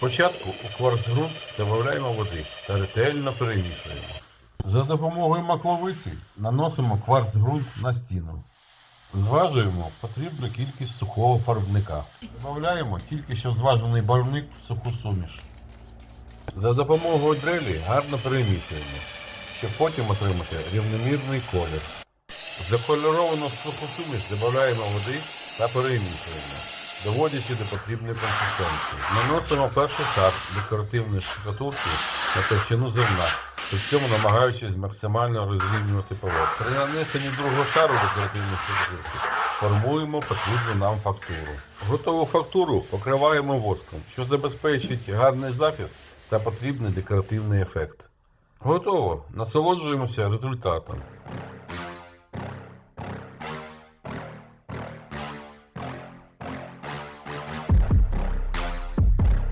Спочатку у кварцґрунт додаємо води та ретельно перемішуємо. За допомогою макловиці наносимо кварцґрунт на стіну. Зважуємо потрібну кількість сухого фарбника. Додаємо тільки що зважений барвник в суху суміш. За допомогою дрелі гарно перемішуємо, щоб потім отримати рівномірний колір. Закольоровану суху суміш додаємо води та перемішуємо, доводячи до потрібної консистенції. Наносимо перший шар декоративної штукатурки на товщину зерна, при цьому намагаючись максимально розрівнювати поверх. При нанесенні другого шару декоративної штукатурки формуємо потрібну нам фактуру. Готову фактуру покриваємо воском, що забезпечить гарний захист та потрібний декоративний ефект. Готово. Насолоджуємося результатом.